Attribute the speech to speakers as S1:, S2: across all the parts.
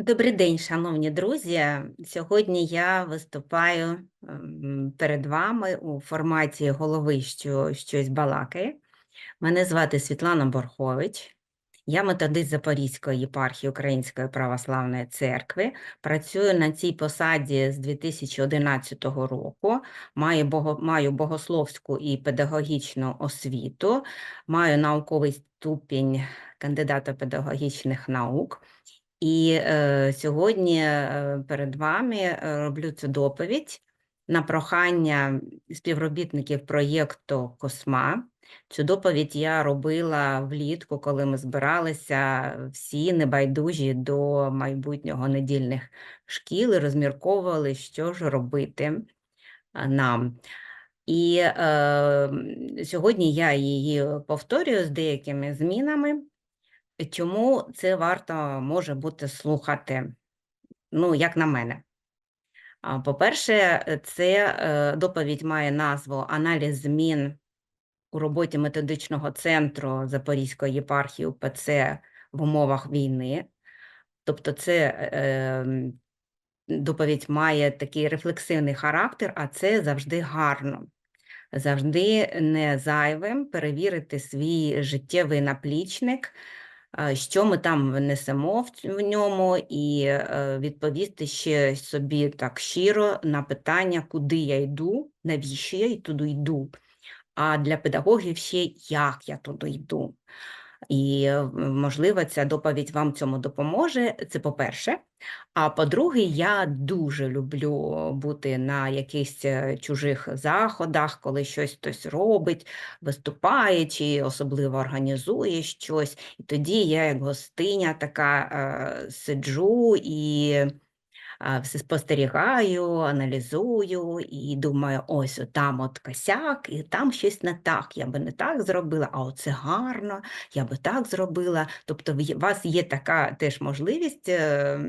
S1: Добрий день, шановні друзі. Сьогодні я виступаю ем, перед вами у форматі голови, що щось балакає. Мене звати Світлана Борхович. Я методист Запорізької єпархії Української православної церкви. Працюю на цій посаді з 2011 року. Маю, бого, маю богословську і педагогічну освіту, маю науковий ступінь кандидата педагогічних наук. І е, сьогодні е, перед вами е, роблю цю доповідь на прохання співробітників проєкту Косма. Цю доповідь я робила влітку, коли ми збиралися всі небайдужі до майбутнього недільних шкіл і розмірковували, що ж робити е, нам. І е, сьогодні я її повторюю з деякими змінами. Чому це варто може бути слухати? Ну, як на мене. По-перше, це е, доповідь має назву Аналіз змін у роботі методичного центру Запорізької єпархії УПЦ в умовах війни. Тобто, це е, доповідь має такий рефлексивний характер, а це завжди гарно. Завжди не зайвим перевірити свій життєвий наплічник що ми там несемо в ньому, і е, відповісти ще собі так щиро на питання, куди я йду, навіщо я туди йду. А для педагогів ще як я туди йду. І, е, можливо, ця доповідь вам цьому допоможе. Це по-перше. А по-друге, я дуже люблю бути на якихось е, чужих заходах, коли щось хтось робить, виступає чи особливо організує щось. І тоді я, як гостиня, така е, сиджу і все спостерігаю, аналізую і думаю, ось там от косяк, і там щось не так. Я би не так зробила, а оце гарно, я би так зробила. Тобто, у вас є така теж можливість е,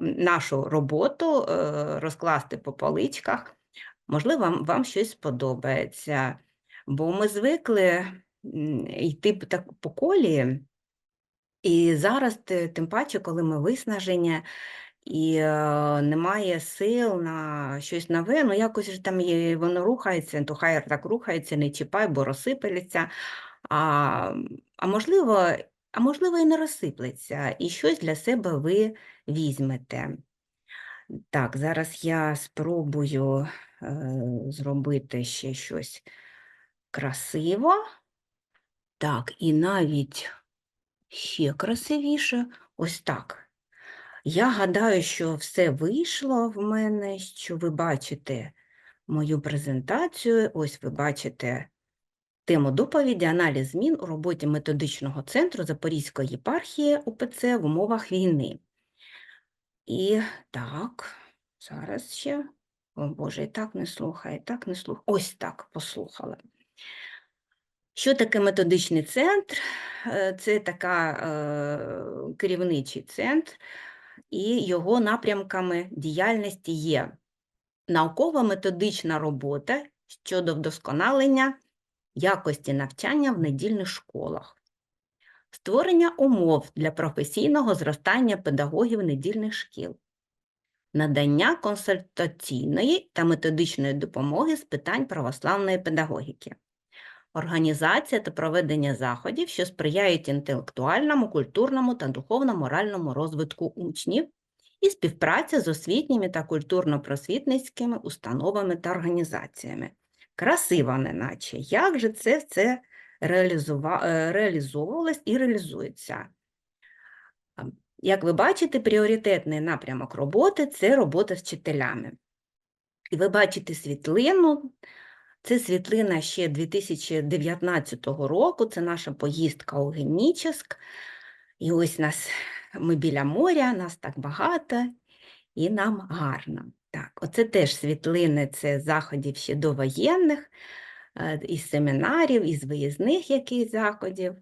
S1: нашу роботу е, розкласти по поличках. Можливо, вам, вам щось сподобається, бо ми звикли йти по колії. І зараз, тим паче, коли ми виснажені і е, немає сил на щось нове, ну якось ж там є, воно рухається, то хай так рухається, не чіпай, бо розсипеться. А, а можливо, а можливо, і не розсиплеться, і щось для себе ви візьмете. Так, зараз я спробую е, зробити ще щось красиво. Так, і навіть ще красивіше. Ось так. Я гадаю, що все вийшло в мене, що ви бачите мою презентацію. Ось ви бачите тему доповіді, аналіз змін у роботі методичного центру Запорізької єпархії УПЦ в умовах війни. І так, зараз ще, о Боже, і так не слухає, так не слухає. Ось так послухала. Що таке методичний центр? Е, це така е, керівничий центр, і його напрямками діяльності є наукова-методична робота щодо вдосконалення якості навчання в недільних школах, створення умов для професійного зростання педагогів недільних шкіл, надання консультаційної та методичної допомоги з питань православної педагогіки організація та проведення заходів, що сприяють інтелектуальному, культурному та духовно-моральному розвитку учнів, і співпраця з освітніми та культурно-просвітницькими установами та організаціями. Красиво, неначе, як же це все е, реалізовувалось і реалізується? Як ви бачите, пріоритетний напрямок роботи це робота з вчителями. І ви бачите світлину це світлина ще 2019 року, це наша поїздка у Геніческ. І ось нас, ми біля моря, нас так багато і нам гарно. Так, Оце теж світлини, це заходів ще довоєнних, е, із семінарів, із виїзних яких заходів.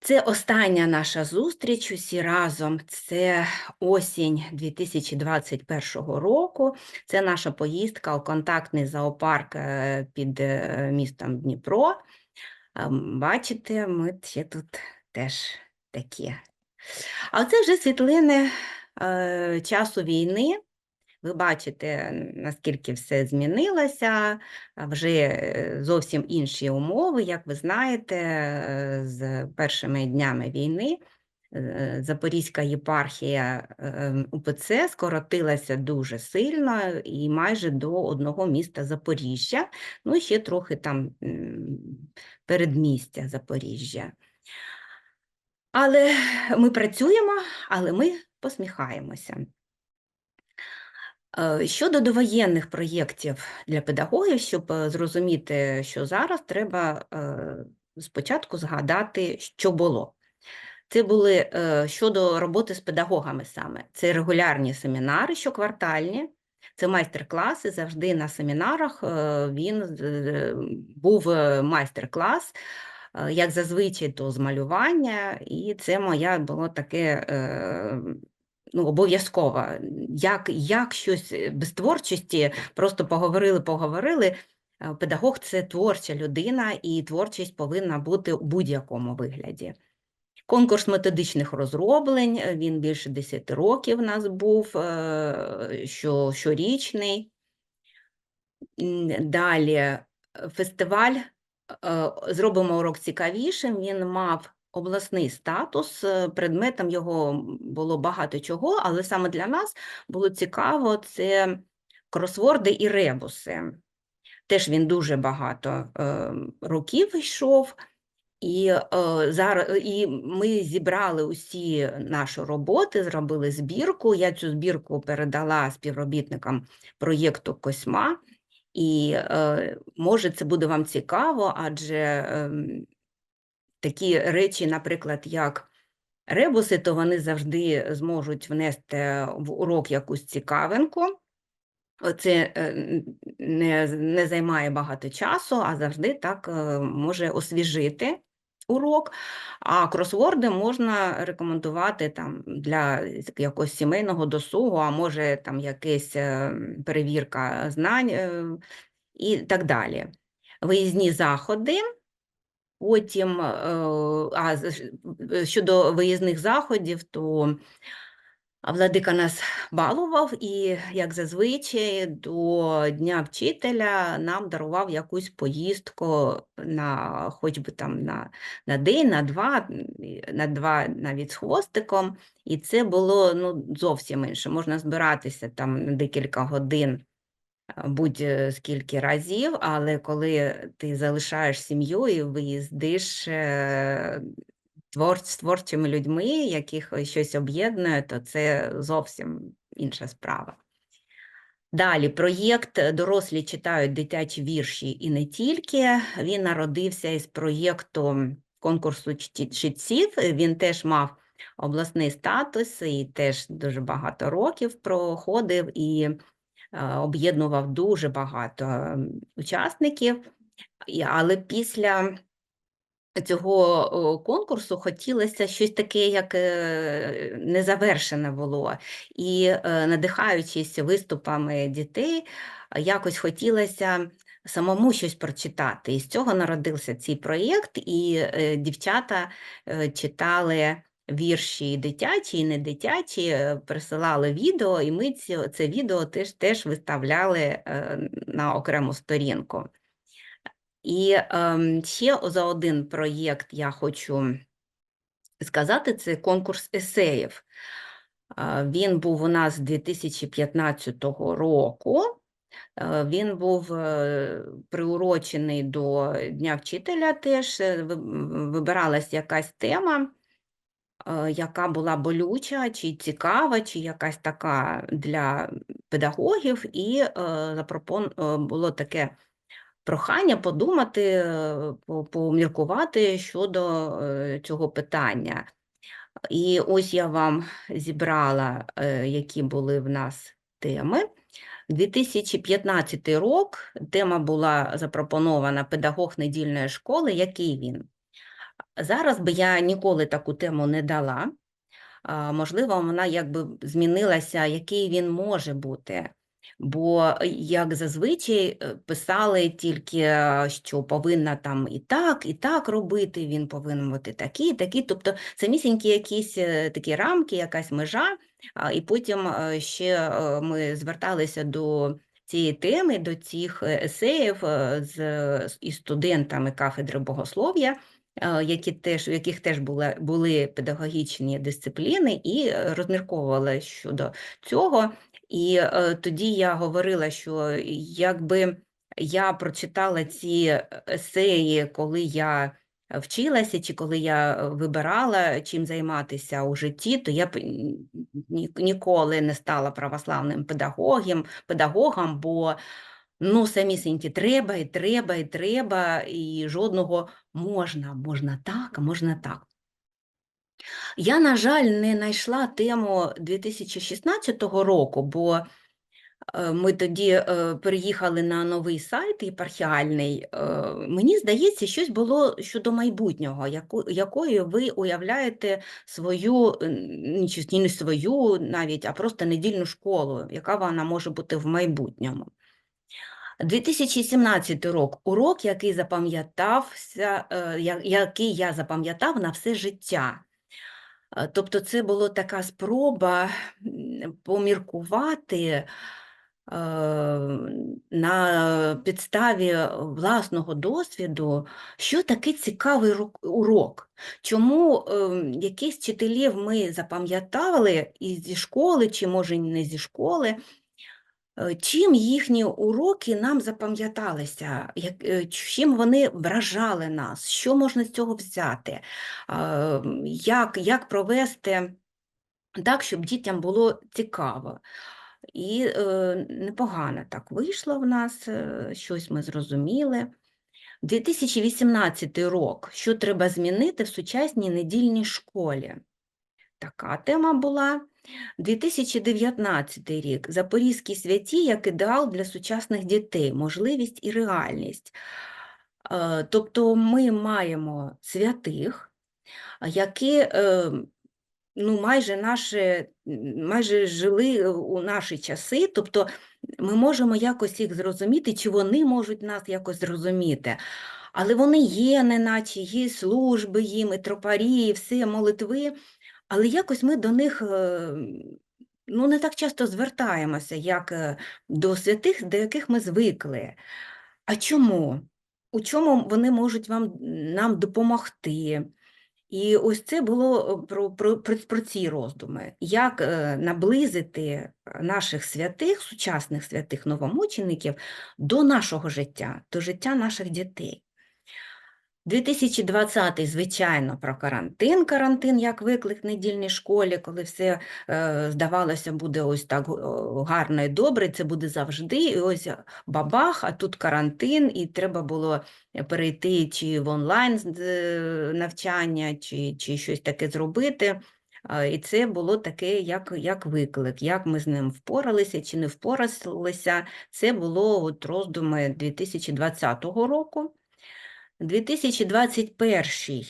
S1: Це остання наша зустріч усі разом. Це осінь 2021 року. Це наша поїздка у контактний зоопарк е, під е, містом Дніпро. Бачите, ми ще тут теж такі А це вже світлини е, часу війни. Ви бачите, наскільки все змінилося, вже е, зовсім інші умови, як ви знаєте, е, з першими днями війни е, Запорізька єпархія УПЦ скоротилася дуже сильно і майже до одного міста Запоріжжя, ну ще трохи там передмістя Запоріжжя. Але ми працюємо, але ми посміхаємося. Е, Щодо довоєнних проєктів для педагогів, щоб е, зрозуміти, що зараз треба е, спочатку згадати, що було. Це були щодо роботи з педагогами саме. Це регулярні семінари, щоквартальні, це майстер-класи. Завжди на семінарах він був майстер-клас, як зазвичай, то з малювання, і це моя було таке. Ну, обов'язково, як, як щось е, без творчості, просто поговорили, поговорили. Е, Педагог це творча людина, і творчість повинна бути у будь-якому вигляді. Конкурс методичних розроблень, е, він більше 10 років у нас був, що, щорічний. Далі фестиваль «Зробимо урок цікавішим», він мав обласний статус, е, предметом його було багато чого, але саме для нас було цікаво це кросворди і ребуси. Теж він дуже багато е, років йшов. І е, зараз і ми зібрали усі наші роботи, зробили збірку. Я цю збірку передала співробітникам проєкту Косьма, і може це буде вам цікаво, адже е, такі речі, наприклад, як ребуси, то вони завжди зможуть внести в урок якусь цікавинку. Це е, не, не займає багато часу, а завжди так е, може освіжити урок. А кросворди можна рекомендувати там для якогось сімейного досугу, а може там якась е, перевірка знань і так далі. Виїзні заходи. Потім, е, а е, щодо виїзних заходів, то Владика нас балував і, як зазвичай, до Дня вчителя нам дарував якусь поїздку на хоч би там на, на день, на два, на два навіть з хвостиком. І це було ну, зовсім інше. Можна збиратися там на декілька годин будь-скільки разів, але коли ти залишаєш сім'ю і виїздиш е, з творчими людьми, яких щось об'єднує, то це зовсім інша справа. Далі проєкт Дорослі читають дитячі вірші і не тільки. Він народився із проєкту конкурсу читців. Він теж мав обласний статус і теж дуже багато років проходив і е, об'єднував дуже багато ем, учасників. Але після цього конкурсу хотілося щось таке, як е, незавершене було. І е, надихаючись виступами дітей, якось хотілося самому щось прочитати. І з цього народився цей проєкт, і е, дівчата е, читали. Вірші дитячі, і не дитячі, е, присилали відео, і ми це відео теж, теж виставляли е, на окрему сторінку. І ем, ще за один проєкт я хочу сказати, це конкурс есеїв. А, Він був у нас з 2015 року. Е, Він був е, приурочений до Дня вчителя теж. е, Вибиралась якась тема, е, яка була болюча, чи цікава, чи якась така для педагогів, і е, запропон... е, було таке прохання подумати, е, поміркувати щодо цього питання. І ось я вам зібрала, які були в нас теми. 2015 рок, тема була запропонована педагог недільної школи. Який він? Зараз би я ніколи таку тему не дала. Можливо, вона якби змінилася, який він може бути. Бо як зазвичай е, писали тільки, е, що повинна там і так, і так робити, він повинен бути такий, такий. Тобто самісінькі якісь е, такі рамки, якась межа, і потім е, ще е, ми зверталися до цієї теми, до цих е, есеїв е, з із студентами кафедри богослов'я, е, які теж, у яких теж були, були педагогічні дисципліни, і е, розмірковували щодо цього. І е, тоді я говорила, що якби я прочитала ці есеї, коли я вчилася, чи коли я вибирала, чим займатися у житті, то я б ні- ніколи не стала православним педагогом, педагогом, бо ну, самісіньки треба, і треба, і треба, і жодного можна, можна так, можна так. Я, на жаль, не знайшла тему 2016 року, бо е, ми тоді е, переїхали на новий сайт єпархіальний. Е, Мені здається, щось було щодо майбутнього, якою ви уявляєте свою, не свою навіть, а просто недільну школу, яка вона може бути в майбутньому. 2017 рок урок, який запам'ятався, е, який я запам'ятав на все життя. Е, Тобто це була така спроба поміркувати е, на підставі власного досвіду, що таке цікавий урок. Чому якісь вчителів ми запам'ятали і зі школи, чи може не зі школи, Чим їхні уроки нам запам'яталися, е, чим вони вражали нас, що можна з цього взяти, як, як провести так, щоб дітям було цікаво. І е, непогано так вийшло в нас, е, щось ми зрозуміли. 2018 рок. Що треба змінити в сучасній недільній школі? Така тема була. 2019 рік. Запорізькі святі як ідеал для сучасних дітей, можливість і реальність. Е, Тобто ми маємо святих, які е, ну, майже, наші, майже жили у наші часи, тобто ми можемо якось їх зрозуміти, чи вони можуть нас якось зрозуміти. Але вони є, неначе є служби їм, і тропарі, і все, молитви. Але якось ми до них е, ну, не так часто звертаємося, як е, до святих, до яких ми звикли. А чому? У чому вони можуть вам, нам допомогти? І ось це було е, про, про, про, про ці роздуми, як е, наблизити наших святих, сучасних святих новомучеників до нашого життя, до життя наших дітей. 2020, звичайно, про карантин. Карантин як виклик в недільній школі, коли все е, здавалося, буде ось так е, гарно і добре, це буде завжди. І ось бабах, а тут карантин, і треба було перейти чи в онлайн е, навчання, чи, чи щось таке зробити. І це було таке, як, як виклик, як ми з ним впоралися чи не впоралися. Це було от роздуми 2020 року. 2021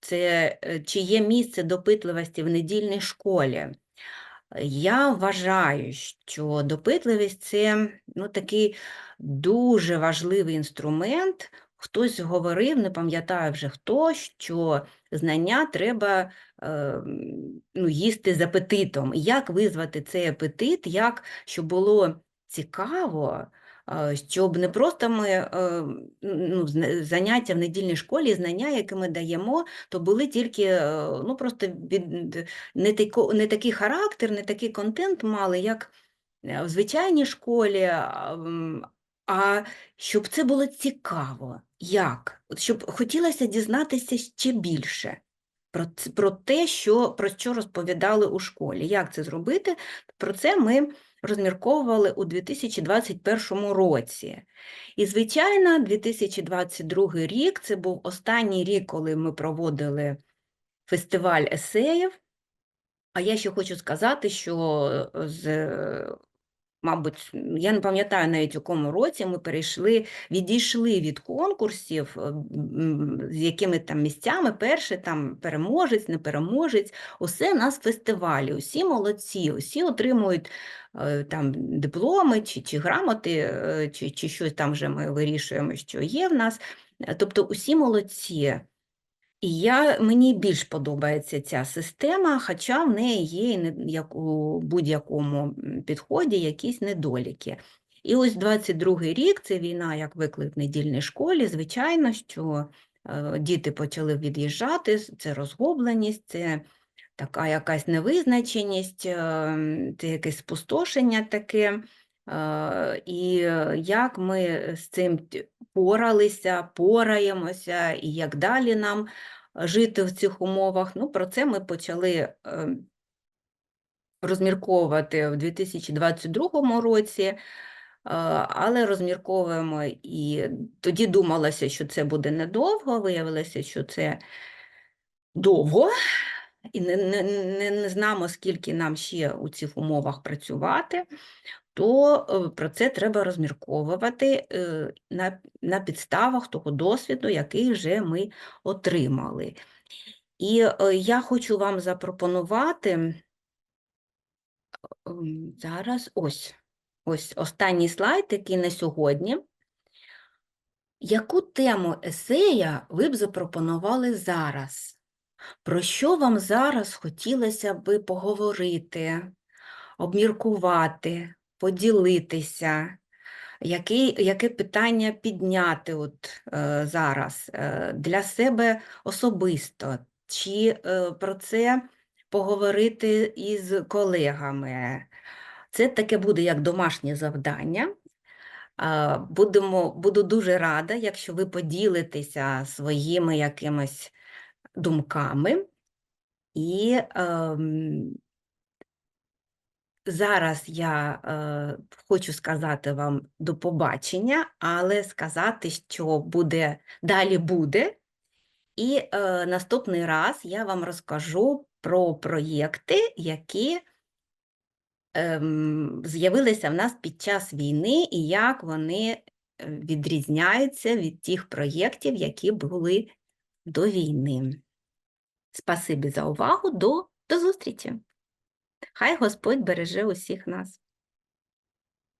S1: це е, чи є місце допитливості в недільній школі. Я вважаю, що допитливість це ну, такий дуже важливий інструмент. Хтось говорив, не пам'ятаю вже хто, що знання треба е, ну, їсти з апетитом. Як визвати цей апетит, як щоб було цікаво, щоб не просто ми е, ну, заняття в недільній школі, знання, які ми даємо, то були тільки е, ну, просто від, не, тако, не такий характер, не такий контент мали, як в звичайній школі, а, щоб це було цікаво. Як? Щоб хотілося дізнатися ще більше про, про те, що, про що розповідали у школі. Як це зробити? Про це ми розмірковували у 2021 році. І, звичайно, 2022 рік це був останній рік, коли ми проводили фестиваль есеїв. А я ще хочу сказати, що з мабуть, я не пам'ятаю навіть у якому році ми перейшли, відійшли від конкурсів, е, з якими там місцями, перший там переможець, не переможець, усе у нас фестивалі, усі молодці, усі отримують е, там дипломи чи, чи грамоти, е, чи, чи щось там вже ми вирішуємо, що є в нас. Тобто усі молодці. І я, мені більш подобається ця система, хоча в неї є і як у будь-якому підході якісь недоліки. І ось 22-й рік це війна як виклик в недільній школі. Звичайно, що е, діти почали від'їжджати, це розгубленість, це така якась невизначеність, е, це якесь спустошення таке. Е, І е, як ми з цим поралися, пораємося, і як далі нам жити в цих умовах. Ну, про це ми почали е, розмірковувати в 2022 році, е, але розмірковуємо і тоді думалося, що це буде недовго, виявилося, що це довго, і не, не, не, не знаємо, скільки нам ще у цих умовах працювати, то е, про це треба розмірковувати е, на, на підставах того досвіду, який вже ми отримали. І е, я хочу вам запропонувати ем, зараз ось, ось останній слайд, який на сьогодні. Яку тему есея ви б запропонували зараз? Про що вам зараз хотілося би поговорити, обміркувати, поділитися? Який, яке питання підняти от, е, зараз е, для себе особисто? Чи е, про це поговорити із колегами? Це таке буде як домашнє завдання. Будемо, буду дуже рада, якщо ви поділитеся своїми якимись думками. І ем, зараз я е, хочу сказати вам до побачення, але сказати, що буде далі буде. І е, наступний раз я вам розкажу про проєкти, які ем, з'явилися в нас під час війни і як вони е, відрізняються від тих проєктів, які були до війни. Спасибі за увагу. До, до зустрічі! Хай Господь береже усіх нас.